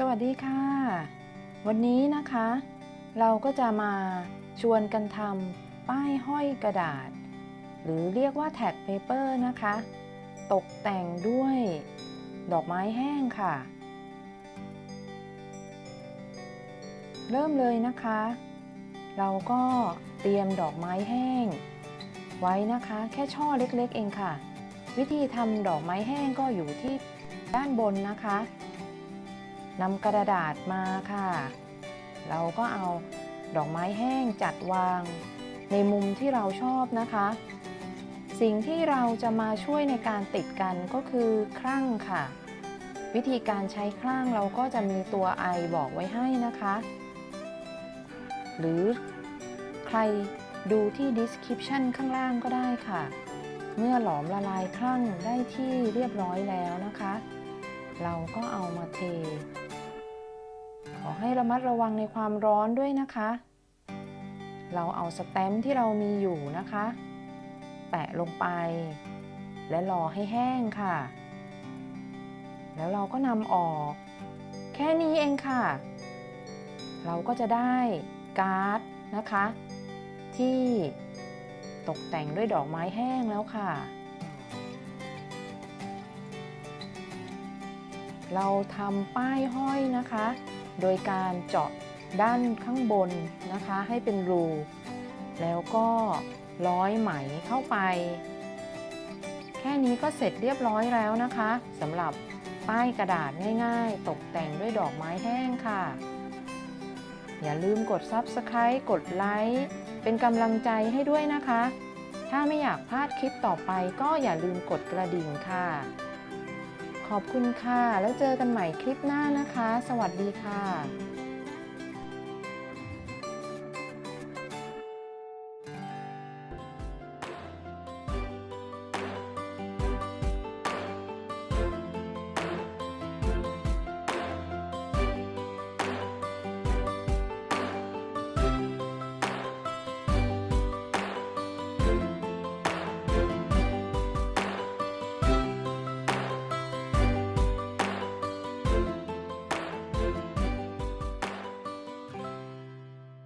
สวัสดีค่ะ วันนี้นะคะ เราก็จะมาชวนกันทำป้ายห้อยกระดาษ หรือเรียกว่าแท็กเปเปอร์นะคะ ตกแต่งด้วยดอกไม้แห้งค่ะ เริ่มเลยนะคะ เราก็เตรียมดอกไม้แห้ง ไว้นะคะแค่ช่อเล็กๆเองค่ะ วิธีทำดอกไม้แห้งก็อยู่ที่ด้านบนนะคะ นำกระดาษมาค่ะ เราก็เอาดอกไม้แห้งจัดวางในมุมที่เราชอบนะคะ สิ่งที่เราจะมาช่วยในการติดกันก็คือครั่งค่ะ วิธีการใช้ครั่งเราก็จะมีตัวไอบอกไว้ให้นะคะ หรือใครดูที่ description ข้างล่างก็ได้ค่ะ เมื่อหลอมละลายครั่งได้ที่เรียบร้อยแล้วนะคะ เราก็เอามาเท ขอให้ระมัดระวังในความร้อนด้วยนะคะ เราเอาสแตมที่เรามีอยู่นะคะ แปะลงไป และรอให้แห้งค่ะ แล้วเราก็นำออก แค่นี้เองค่ะ เราก็จะได้การ์ดนะคะ ที่ตกแต่งด้วยดอกไม้แห้งแล้วค่ะ เราทำป้ายห้อยนะคะ โดยการเจาะด้านข้างบนนะคะ ให้เป็นรู แล้วก็ร้อยไหมเข้าไป แค่นี้ก็เสร็จเรียบร้อยแล้วนะคะสำหรับป้ายกระดาษง่ายๆ ตกแต่งด้วยดอกไม้แห้งค่ะ อย่าลืมกด Subscribe กดไลค์เป็นกำลังใจให้ด้วยนะคะ ถ้าไม่อยากพลาดคลิปต่อไปก็อย่าลืมกดกระดิ่งค่ะ ขอบคุณค่ะ แล้วเจอกันใหม่คลิปหน้านะคะ สวัสดีค่ะ